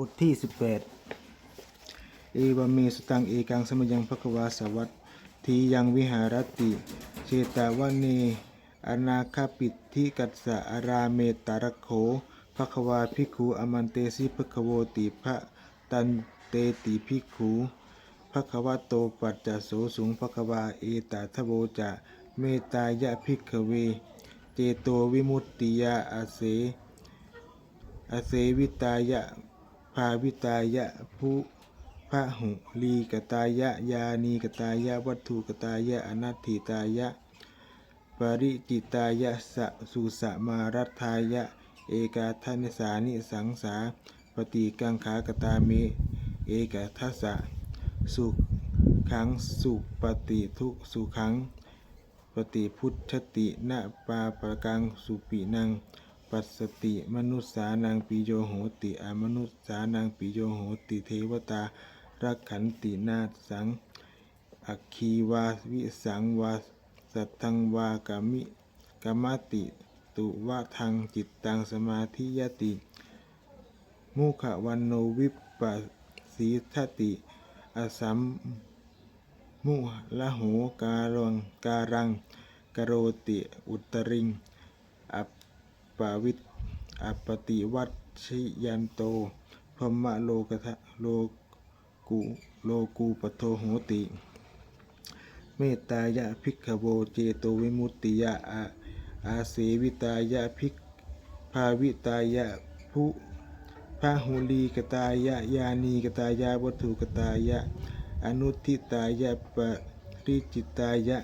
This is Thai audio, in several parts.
บทที่ 18 เอวเมสตังเอกังสมยังภควาสวัตทียังวิหารติเชตาวเนอนาคาปิทิกัสสะอาราเมตารโขภควาภิกขุอมันเตสิภคโวติภะตันเตติภิกขุภควาโตปัจจโสสุงภควาเอตาทโวจะเมตายะภิกขเว เจโตวิมุตติยาอาเสอาเสวิตายะ ภาวิตายะภูพระหุลีกตายะยานีกตายะวัตถุกตายะอนัตถิตายะ ปริจิตายะสะสุสะมารัฐายะ เอกาทานสานิสังสาปฏิกังขากตาเมเอกาทัสสะสุขังสุปฏิทุสุขัง ปฏิพุทธตินะปาปะกังสุปินัง ปัสสติมนุษสานังปิโยโหติอมนุษสานังปิโยโหติเทวตารักขันตินาสังอัคคีวาวิสังวาสัตทังวากามิกามติ ตุวะทังจิตตังสมาธิยติ มุขวันโนวิปปสีทติอสัมมุละโหการังการังกโรติอุตริง ปาวิตอัปติวัชชิยันโตพมะโลกทะโลกุโลกูปโทโหติ เมตตายะภิกขโวเจโตวิมุตติยะอาอาเสวิตายะภิกภาวิตายะผู้พาหุลีกตายะยานีกตายะวัตถุกตายะ อนุทิตายะปริจิตายะ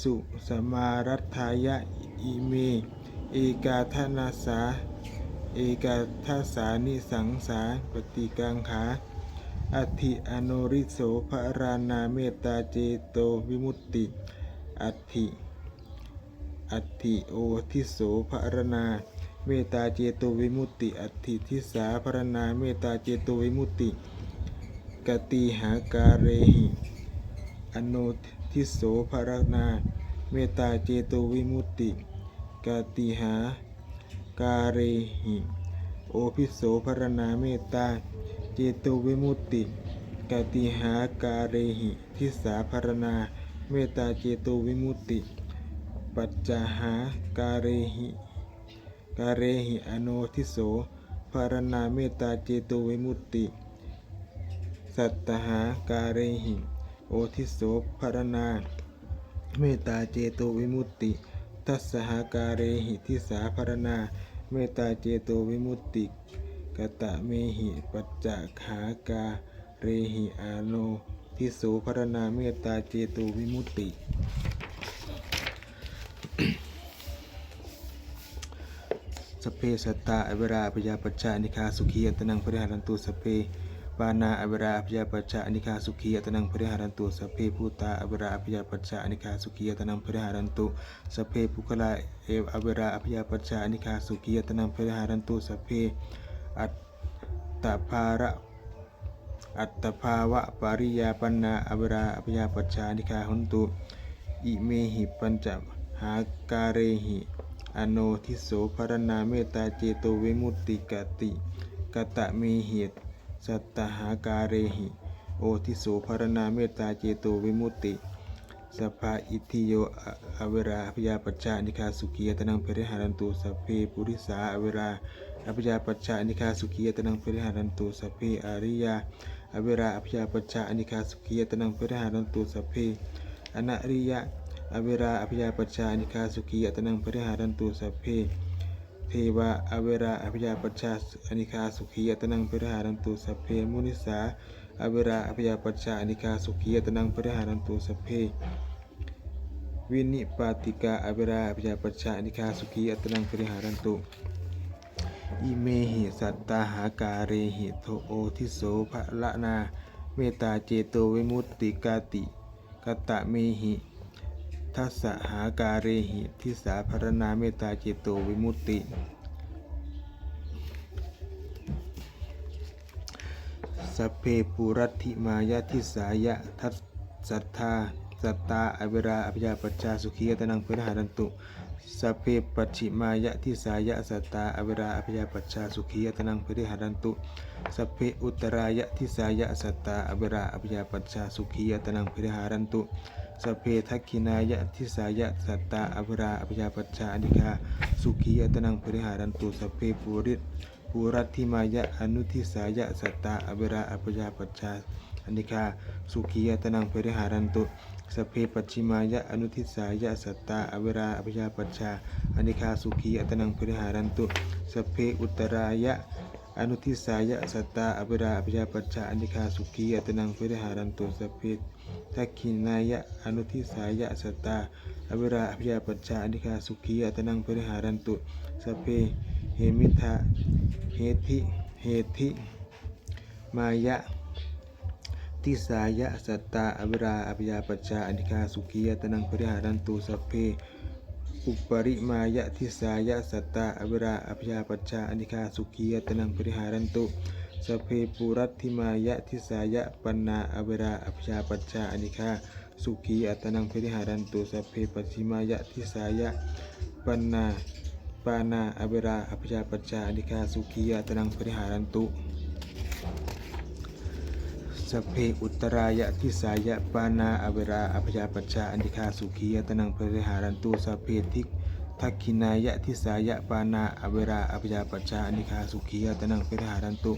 สุสมารัฐายะอิเม เอกาทนาสา เอกาทัสานิสังสาปฏิกังขาอธิอโนริโสภรานาเมตตาเจโตวิมุตติอัตถิอัตถิโอทิโสภรณาเมตตาเจโตวิมุตติอัตถิทิสาภรณาเมตตาเจโตวิมุตติกติหาการเรหิอโนทิโสภารนา เมตตาเจโตวิมุตติ กติหา การเรหิ โอภิโสภรนาเมตตา เจโตวิมุตติกติหาการเรหิ ทิสาภรนาเมตตาเจโตวิมุตติ ปัจจหาการเรหิ การเรหิอโนทิโสภรนาเมตตาเจโตวิมุตติ สัตตหาการเรหิ โอทิโสภรนาเมตตาเจโตวิมุตติ ทัสสหาการเรหิทิสาภารนาเมตตาเจโตวิมุตติกตะเมหิปัจจขาการเรหิอาโนทิโสภารนาเมตตาเจโตวิมุตติ สเพสัตตาอเวราปยาปัจจานิคาสุขีอัตนังปริหารันตุสเพ ปานาอเวราปยาปัจจานิคาสุขีอัตนังปริหารันตุสพเพภูตาอเวราปยาปัจจานิคาสุขีอัตนังปริหารันตุสพเพภุคลาเอวอเวราปยาปัจจานิคาสุขีอัตนังปริหารันตุสพเพอัตตภาระอัตภาวะปาริยาปันนาอเวราอภยาปัจจานิคาหุนตุอิเมหิปัญจหาการเรหิอโนทิโสภรณาเมตตาเจโตวิมุตติกติกตะเมหิต สัตตหาการเรหิ โอทิโสภรณาเมตตาเจโตวิมุตติสภาอิทิโยอเวราอภยาปัจจานิคาสุขียตนังเพริหารันตุสัพเพปุริสาอเวราอภิยาปัจจานิคาสุขียตนังเพริหารันตุสัพเพอาริยาอเวราอภิยาปัจจานิคาสุขียตนังเพริหารันตุสัพเพอนาริยะอเวราอภิยาปัจจานิคาสุขีอัตนังปริหารันตุสัพเพ ทวะอเวราอภิยาปัจจานิคาสุขีอัตนังปริหารันตุสัพเพมุนิสาอเวราอภิยาปัจจานิคาสุขีอัตนังปริหารันตุสัพเพวินิปาติกาอเวราอภิยาปัจจานิคาสุขีอัตนังปริหารันตุอิเมหิสัตตาหาการเรหิโทโอทิโสภะละนา เมตตาเจโตวิมุตติกาติกตะเมหิ ทัสสะหาการเรหิทิสาภรณาเมตตาเจโตวิมุตติ สัพเพปุรัติมายาทิสายะทัสสัทธา สัตตาอเวราอภิยาปัจจาสุขียตนังเพรหารันตุสัพเพปัจฉิมายะทิสายะสัตตาอเวราอภยาปัชชาสุขียตนังปริหารันตุสัพเพอุตรายะทิสายะสัตตาอเวราอภยาปัชชาสุขียตนังปริหารันตุสัพเพทักขินายะทิสายะสัตตาอเวราอภยาปัชชาอนิคาสุขียตนังปริหารันตุสัพเพปุริตปุรัติมายะอนุทิสายะสัตตาอเวราอภยาปัชชาอนิคาสุขียตนังปริหารันตุ สเพปัจฉิมายะอนุทิสายะสัตตาอเวราอภิยาปัชชาอนิคาสุขีอัตนังปริหารันตุสเพอุตรายะอนุทิสายะสัตตาอเวราอภิยาปัชชาอนิคาสุขีอัตนังปริหารันตุสเพทักขินายะอนุทิสายะสัตตาอเวราอภิยาปัชชาอนิคาสุขีอัตนังปริหารันตุสเพเหมิทาเหติเหติมายะ ทิสายะสัตตาอเวราอภิยาปัจจาอนิคาสุขียตนังปริหารันตุสัพเพอุปริมายะทิสายะสัตตาอเวราอภิยาปัจจาอนิคาสุขียตนังปริหารันตุสเพปุรัตถิมายะทิสายะปันนาอเวราอภิยาปัจจาอนิคาสุขีอัตนังปริหารันตุสเพปัจิมายะทิสายะปันนาปานาอเวราอภิยาปัจจาอนิคาสุขีอัตนังปริหารันตุ สเพอุตรายะทิสายะปานาอเวราอภยาปัชชาอนิคาสุขียตนังปริหารันตุสเพทิกทักขินายะทิสายะปานาอเวราอภยาปัชชาอนิคาสุขียตนังปริหารันตุ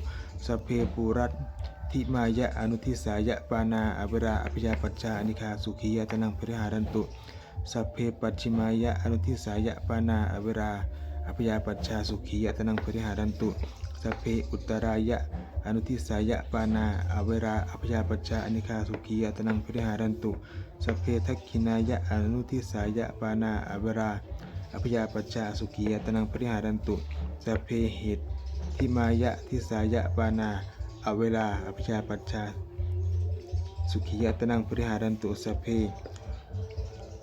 สเพปูรัตทิมายะอนุทิสายะปานาอเวราอภยาปัชชาอนิคาสุขียตนังปริหารันตุสัพเพปัจฉิมายะอนุทิสายะปานาอเวราอภยาปัชชาสุขียตนังปริหารันตุ สเพอุตรายะ อนุทิสายะปานาอเวราอภยาปัจจาอนิคาสุขียตนังปริหารันตุสเพทักขินายะอนุทิสายะปานาอเวราอภยาปัจจาสุขียตนังปริหารันตุสเพเหตุทิมายะทิสายะปานาอเวราอภยาปัจจาสุขียตนังปริหารันตุสเพ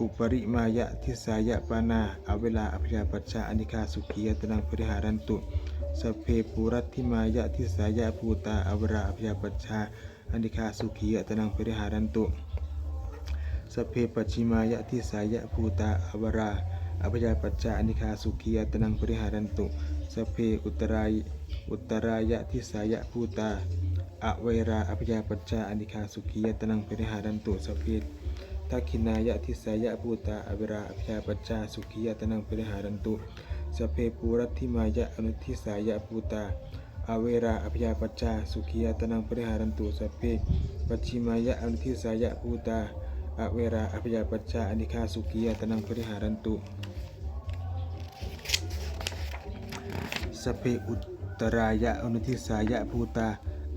อุปริมายะทิสายะปานาอเวลาอภิยาปัชชาอนิคาสุขียตนังปริหารันตุสเพปุรัติมายะทิสายะภูตาอเวราอภิยาปัชชาอนิคาสุขียตนังปริหารันตุสเพปัจฉิมายะทิสายะภูตาอเวราอภิยาปัชชาอนิคาสุขียตนังปริหารันตุสเพอุตรายอุตรายะทิสายะภูตาอเวราอภิยาปัชชาอนิคาสุขียตนังปริหารันตุสเพ ทักขินายะทิสายะภูตาอเวราอภิยาปัจจาสุขียตนังปริหารันตุสเพปูรัตถิมายะอนุทิสายะภูตาอเวราอภิยาปัจจาสุขียตนังปริหารันตุสเพปัจฉิมายะอนุทิสายะภูตาอเวราอภิยาปัจจาอนิคาสุขียตนังปริหารันตุสเพอุตรายะอนุทิสายะภูตา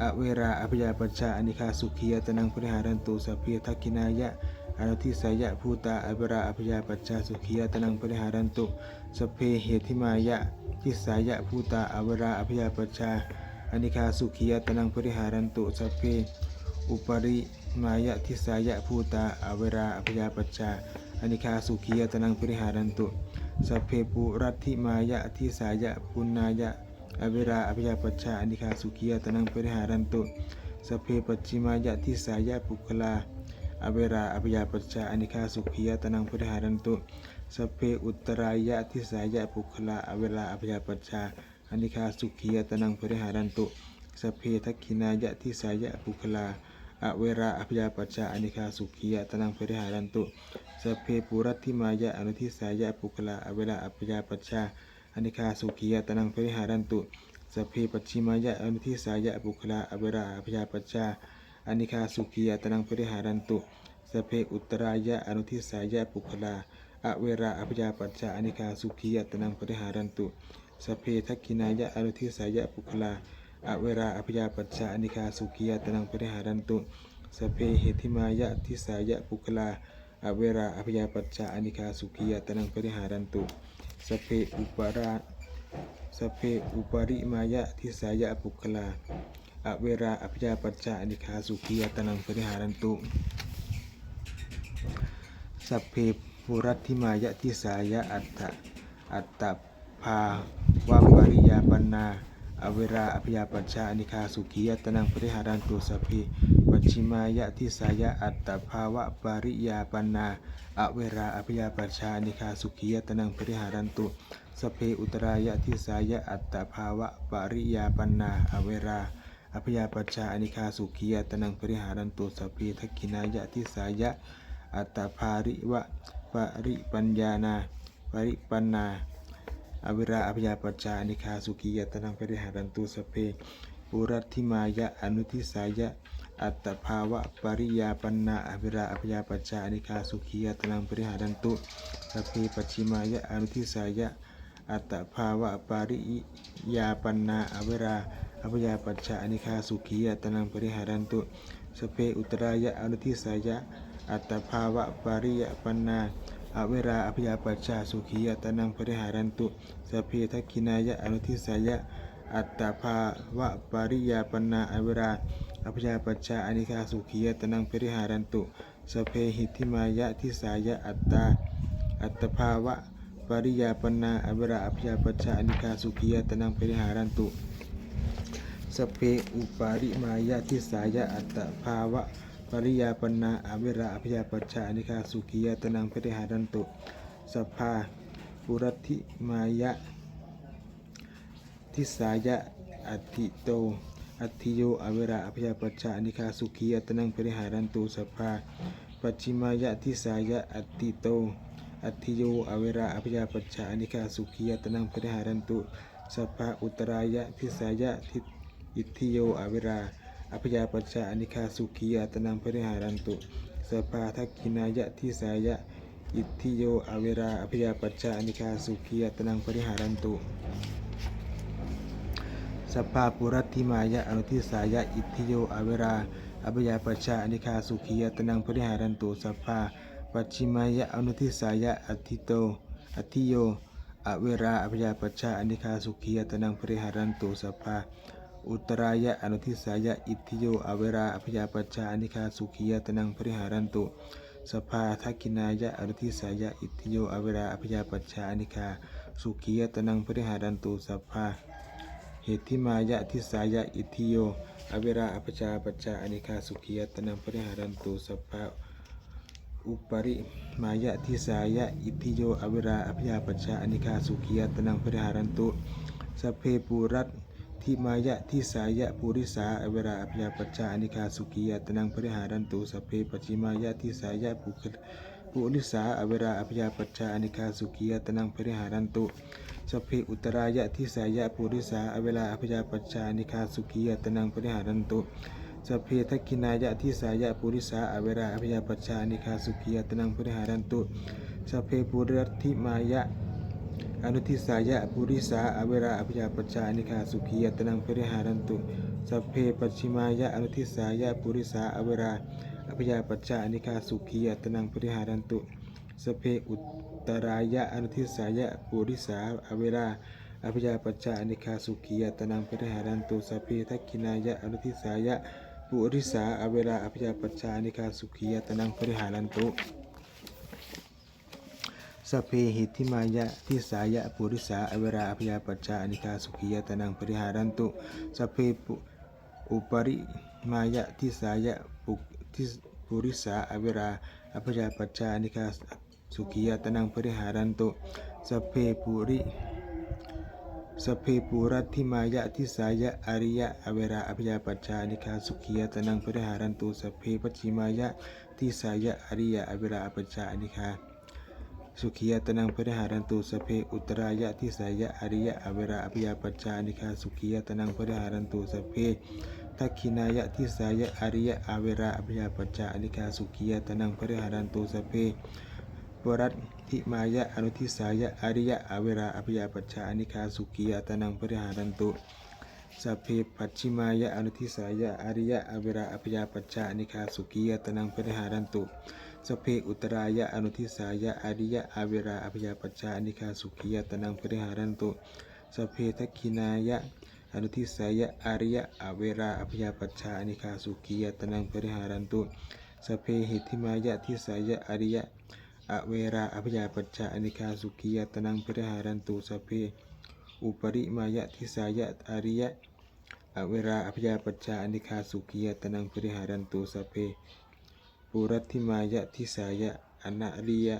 อเวราอภิยาปัจจาอนิคาสุขียตนังปริหารันตุสเพทักขินายะ อนุทิสายะภูตาอเวราอภิยาปัจจาสุขียตนังปริหารันตุสเพเหติมายะทิสายะภูตาอเวราอภิยาปัจจาอนิคาสุขียตนังปริหารันตุสเพอุปริมายะทิสายะภูตาอเวราอภิยาปัจจาอนิคาสุขียตนังปริหารันตุสเพปุรัติมายะทิสายะปุณายะอเวราอภิยาปัจจาอนิคาสุขียตนังปริหารันตุสเพปัจฉิมายะทิสายะปุคลา อเวราอภิยาปัจจาอนิคาสุขียตนังปริหารันตุสเพอุตรายะทิสายะปุคลาอเวราอภิยาปัจจาอนิคาสุขียตนังปริหารันตุสเพทักขินายะทิสายะปุคลาอเวราอภิยาปัจจาอนิคาสุขียตนังปริหารันตุสเพปุรัติมายะอนุทิสายะปุคลาอเวราอภิยาปัจจาอนิคาสุขียตนังปริหารันตุสเพปัจฉิมายะอนุทิสายะปุคลาอเวราอภิยาปัจจา อนิคาสุขียตนังปริหารันตุสเพอุตรายะอนุทิสายะปุคลาอเวราอภิยาปัจจาอนิคาสุขียตนังปริหารันตุสเพทักขินายะอนุทิสายะปุคลาอเวราอภิยาปัจจาอนิคาสุขียตนังปริหารันตุสเพเหติมายะทิสายะปุคลาอเวราอภิยาปัจจาอนิคาสุขียตนังปริหารันตุสเพอุปราสเพอุปริมายะทิสายะปุคลา อเวราอภิยาปัจจานิคาสุขียตนังปริหารันตุ สัพเพปุรัติมายะทิสายะอัตตะอัตตภาวะปริยาปันนาอเวราอภิยาปัจจานิคาสุขียตนังปริหารันตุสัพเพปัจฉิมายะทิสายะอัตตภาวะปริยาปนาอเวราอภิยาปัชชานิคาสุขียตนังปริหารันตุสพเพอุตรายะทิสายะอัตตภาวะปริยาปนาอเวรา อภิยาปัชชานิคาสุขียตนังปริหารันตุสพเพทักขินายะทิสายะ อัตภาริวะปริปัญญานาปริปันนา อวิราอภิยาปัจจานิคาสุขียตนังปริหารันตุสพเพปุรัติมายะอนุทิสายะ อัตภาวะปริยาปันนาอวิราอภิยาปัจจานิคาสุขียตนังปริหารันตุสพเพปัจฉิมายะอนุทิสายะ อัตตภาวะปริยาปันนาอวิรา อภยาปัจจานิคาสุขียตนังปริหารันตุสเพอุตรายะอนุทิสายะ อัตตภาวะปริยปันนาอเวราอภยาปัจจาสุขียตนังปริหารันตุสเพทักขินายะอนุทิสายะอัตตภาวะปริยาปนาอเวราอภยาปัจจาอนิคาสุขียตนังปริหารันตุสเพหิทิมายะทิสายะอัตตาอัตตภาวะปริยาปนาอเวราอภยาปัจจาอนิคาสุขียตนังปริหารันตุ สเพอุปาริมายะทิสายะอัตตภาวะปริยาปนาอเวราอภิยาปัจจานิคาสุขียตนังปริหารันตุสพพาปุรัติมายะทิสายะอัติโตอัติโยอเวราอภิยาปัจจานิคาสุขียตนังปริหารันตุสพพาปัจฉิมายะทิสายะอัติโตอัติโยอเวราอภิยาปัจจานิคาสุขียตนังปริหารันตุสัพพะอุตรายะทิสายะทิ อิทธิโยอเวราอภิยาปัจจาอนิคาสุขียตนังปริหารันตุสปาทักขินายะทิสายะ อิทธิโยอเวราอภิยาปัจจาอนิคาสุขียตนังปริหารันตุสปาปุรัติมายะอนุทิสายะอิทธิโยอเวราอภิยาปัจจาอนิคาสุขียตนังปริหารันตุสปาปัจฉิมายะอนุทิสายะอัตติโตอัตติโยอเวราอภิยาปัจจาอนิคาสุขียตนังปริหารันตุสปา อุตรายะอนุทิสายะอิทธิโยอเวราอภิยาปัจจานิคาสุขียตนังปริหารันตุสภาทักินายะอนุทิสายะอิทธิโยอเวราอภิยาปัจจานิคาสุขียตนังปริหารันตุสภาเหตุทิมายะทิสายะอิทธิโยอเวราอภิยาปัจจานิคาสุขียตนังปริหารันตุสภาอุปริมายะทิสายะอิทธิโยอเวราอภิยาปัจจานิคาสุขียตนังปริหารันตุสเพปูรัต ทิมายะทิสายะปุริสาอเวราอภิยาปัจจาอนิคาสุขียตนังปริหารันตุสเพปัจฉิมายะทิสายะปุคปุริสาอเวราอภิยาปัจจาอนิคาสุขียตนังปริหารันตุสเพอุตรายะทิสายะปุริสาอเวราอภิยาปัจจาอนิคาสุขียตนังปริหารันตุสเพทักินายะทิสายะปุริสาอเวราอภิยาปัจจาอนิคาสุขียตนังปริหารันตุสเพปุรัติมายะ อนุทิสายะปุริสาอเวราอภิยาปัจจานิคาสุขียตนังปริหารันตุสัพเพปัจฉิมายะอนุทิสายะปุริสาอเวราอภิยาปัจจานิคาสุขียตนังปริหารันตุสัพเพอุตรายะอนุทิสายะปุริสาอเวราอภิยาปัจจานิคาสุขียตนังปริหารันตุสัพเพทักขินายะอนุทิสายะปุริสาอเวราอภิยาปัจจานิคาสุขียตนังปริหารันตุ สเพหิทธิมายะทิสายะปุริสาอเวราอภิยาปัจจาอนิคาสุขียตนังปริหารันตุสเพปุอุปริมายะทิสายะปุทิปุริสาอเวราอภิยาปัจจานิคาสุขียตนังปริหารันตุสเพปุริสเพปุรัติมายะทิสายะอริยะอเวราอภิยาปัจจานิคาสุขียตนังปริหารันตุสเพปัจิมายะทิสายะอริยะอเวราอภิจจานิคา สุขียตนังปริหารันตุสพเพอุตรายะทิสายะอริยะอเวราอภิยาปัจจานิคาสุขียตนังปริหารันตุสพเพทักขินายะทิสายะอริยะอเวราอภิยาปัจจานิคาสุขียตนังปริหารันตุสพเพปรัตทิมายะอนุทิสายะอริยะอเวราอภิยาปัจจานิคาสุขียตนังปริหารันตุสัพเพปัจฉิมายะอนุทิสายะอริยะอเวราอภิยาปัจจานิคาสุขียตนังปริหารันตุ สเพอุตรายะอนุทิสายะอริยะอาเวราอภิยาปัจจานิคาสุขียตนังปริหารันตุสเพทักขินายะอนุทิสายะอริยะอเวราอภิยาปัจจานิคาสุขียตนังปริหารันตุสเพหิทิมายะทิสายะอริยะอเวราอภิยาปัจจานิคาสุขียตนังปริหารันตุสเพอุปริมายะทิสายะอริยะอเวราอภยาปัจจาอนิคาสุขียตนังปริหารันตุสเพ ปุรัติมายะทิสายะอนาริยะ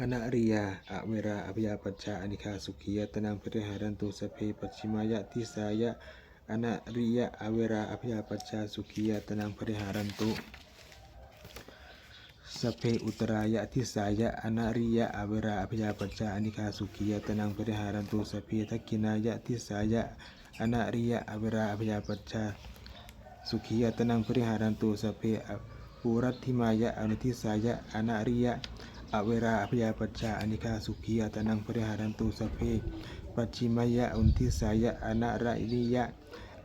อนาริยาอเวราอภยาปัจจาอนิคาสุขียตนังปริหารันตุสเพปัจฉิมายะทิสายะอนาริยะอเวราอภยาปัจจาสุขียตนังปริหารันตุสเพอุตรายะทิสายะอนาริยะอเวราอภยาปัจจาอนิคาสุขียตนังปริหารันตุสเพทักขินายะทิสายะอนาริยะอเวราอภยาปัจจาสุขียตนังปริหารันตุสเพ ปุรัติมายะอนุทิสายะอนาริยะอเวราอภยาปัจจาอนิคาสุขียตนังปริหารันตุสัพเพปัจฉิมายะอนุทิสายะอนาริยะ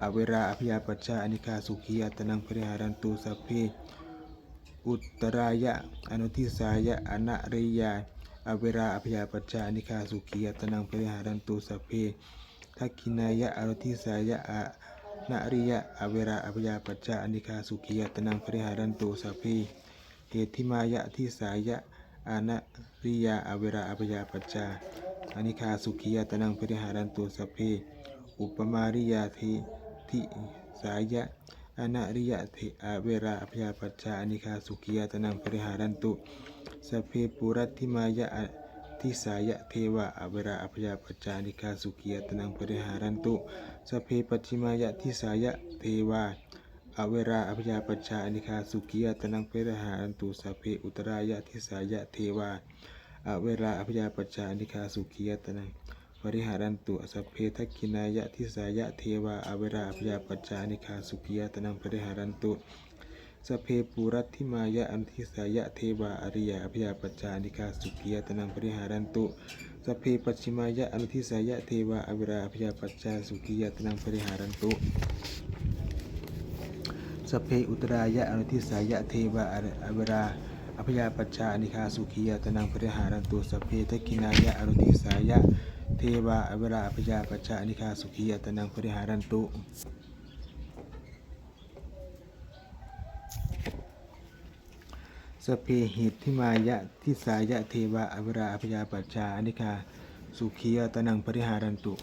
อเวราอภยาปัจจาอนิคาสุขียตนังปริหารันตุสัพเพอุตรายะอนุทิสายะอนาริยะอเวราอภยาปัจจาอนิคาสุขียตนังปริหารันตุสัพเพทักขินายะอนุทิสายะ นาริยะอเวราอภยาปัจจาอนิคาสุขียตนังปริหารันตุสัพพิเหตุทิมายะทิสายะอานาริยะอเวราอภยาปัจจาอนิคาสุขียตนังปริหารันตุสัพพิอุปมาริยาทิทิสายะอนาริยะเทอเวราอภยาปัจจาอนิคาสุขียตนังปริหารันตุสัพเพปุรัติมายะ ทิสายะเทวะอเวราอภยาปัจจานิคาสุขียตนังปริหารันตุสเพปชิมายะทิสายะเทวะอเวราอภยาปัจจานิคาสุขียตนังปริหารันตุสเพอุตรายะทิสายะเทวะอเวราอภยาปัจจานิคาสุขียตนังปริหารันตุสเพทักขินายะทิสายะเทวะอเวราอภยาปัจจานิคาสุขียตนังปริหารันตุ สเพปุรัตถิมายะอันทิสายะเทวาอริยาอภิยาปัจจานิกาสุขียตนังปริหารันตุสเพปัจฉิมายะอันทิสายะเทวาอวิราอภิยาปัจจาสุขียตนังปริหารันตุสเพอุตรายะอนุทิสายะเทวาอวิราอภิยาปัจจานิคาสุขียตนังปริหารันตุสเพทักขินายะอนุทิสายะเทวาอวิราอภิยาปัจจานิคาสุขียตนังปริหารันตุ สพเพหิตทิมายะทิสายะเทวะอเวราอภยาปัจจาอนิคาสุขียตนังปริหารันตุ